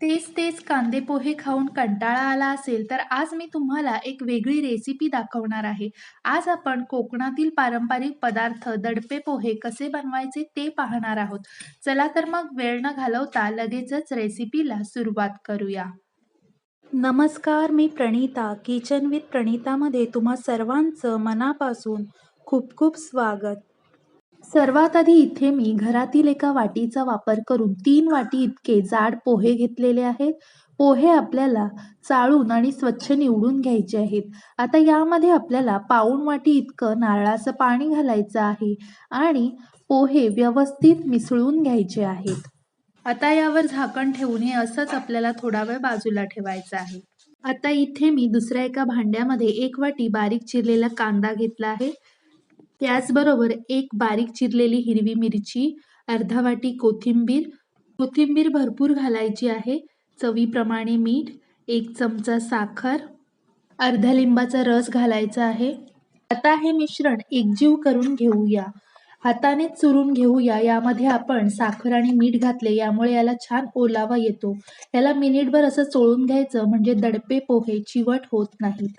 तेच तेच कांदे पोहे खाऊन कंटाळा आला असेल तर आज मी तुम्हाला एक वेगळी रेसिपी दाखवणार आहे. आज आपण कोकणातील पारंपरिक पदार्थ दडपे पोहे कसे बनवायचे ते पाहणार आहोत. चला तर मग वेळ न घालवता लगेचच रेसिपीला सुरुवात करूया. नमस्कार मी प्रणिता किचन विथ प्रणितामध्ये तुम्हा सर्वांचं मनापासून खूप खूप स्वागत. सर्वात आधी इथे मी घरातील एका वाटीचा वापर करून तीन वाटी इतके जाड पोहे घेतलेले आहेत. पोहे आपल्याला चाळून आणि स्वच्छ निवडून घ्यायचे आहेत. आता यामध्ये आपल्याला पाऊण वाटी इतकं नारळाचं पाणी घालायचं आहे आणि पोहे व्यवस्थित मिसळून घ्यायचे आहेत. आता यावर झाकण ठेवून हे असंच आपल्याला थोडा वेळ बाजूला ठेवायचं आहे. आता इथे मी दुसऱ्या एका भांड्यामध्ये एक वाटी बारीक चिरलेला कांदा घेतला आहे. त्याचबरोबर एक बारीक चिरलेली हिरवी मिरची अर्धा वाटी कोथिंबीर. कोथिंबीर भरपूर घालायची आहे. चवीप्रमाणे मीठ एक चमचा साखर अर्धा लिंबाचा रस घालायचा आहे. आता हे मिश्रण एकजीव करून घेऊया. हाताने चुरून घेऊया. यामध्ये आपण साखर आणि मीठ घातले यामुळे याला छान ओलावा येतो. याला मिनिटभर असं चोळून घ्यायचं म्हणजे दडपे पोहे चिवट होत नाहीत.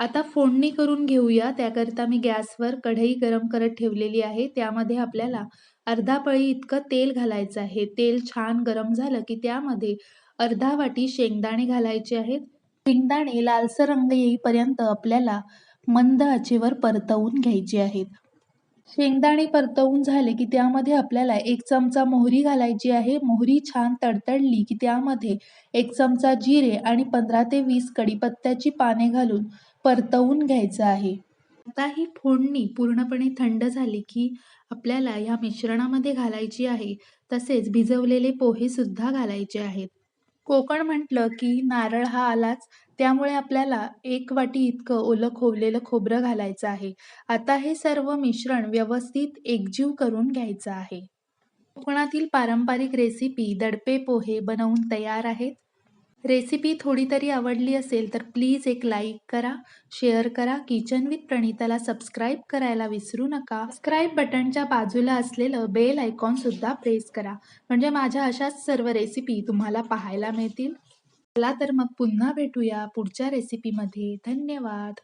आता फोडणी करून घेऊया. त्याकरिता मी गॅसवर कढई गरम करत ठेवलेली आहे. त्यामध्ये आपल्याला अर्धा पळी इतकं तेल घालायचं आहे. तेल छान गरम झालं की त्यामध्ये अर्धा वाटी शेंगदाणे घालायचे आहेत. शेंगदाणे लालसर रंग येईपर्यंत आपल्याला मंद आचेवर परतवून घ्यायचे आहेत. शेंगदाणे परतवून झाले की त्यामध्ये आपल्याला एक चमचा मोहरी घालायची आहे. मोहरी छान तडतडली की त्यामध्ये एक चमचा जिरे आणि पंधरा ते वीस कडीपत्त्याची पाने घालून परतवून घ्यायचं आहे. आता ही फोडणी पूर्णपणे थंड झाली की आपल्याला ह्या मिश्रणामध्ये घालायची आहे. तसेच भिजवलेले पोहे सुद्धा घालायचे आहेत. कोकण म्हटलं की नारळ हा आलाच त्यामुळे आपल्याला एक वाटी इतकं ओलं खोवलेलं खोबरं घालायचं आहे. आता हे सर्व मिश्रण व्यवस्थित एकजीव करून घ्यायचं आहे. कोकणातील पारंपरिक रेसिपी दडपे पोहे बनवून तयार आहेत. रेसिपी थोडी तरी आवडली असेल तर प्लीज एक लाईक करा शेअर करा. किचन विथ प्रणिताला सबस्क्राईब करायला विसरू नका. सबस्क्राईब बटनच्या बाजूला असलेलं बेल आयकॉनसुद्धा प्रेस करा. म्हणजे माझ्या अशाच सर्व रेसिपी तुम्हाला पाहायला मिळतील. चला तर मग पुन्हा भेटूया पुढच्या रेसिपीमध्ये. धन्यवाद.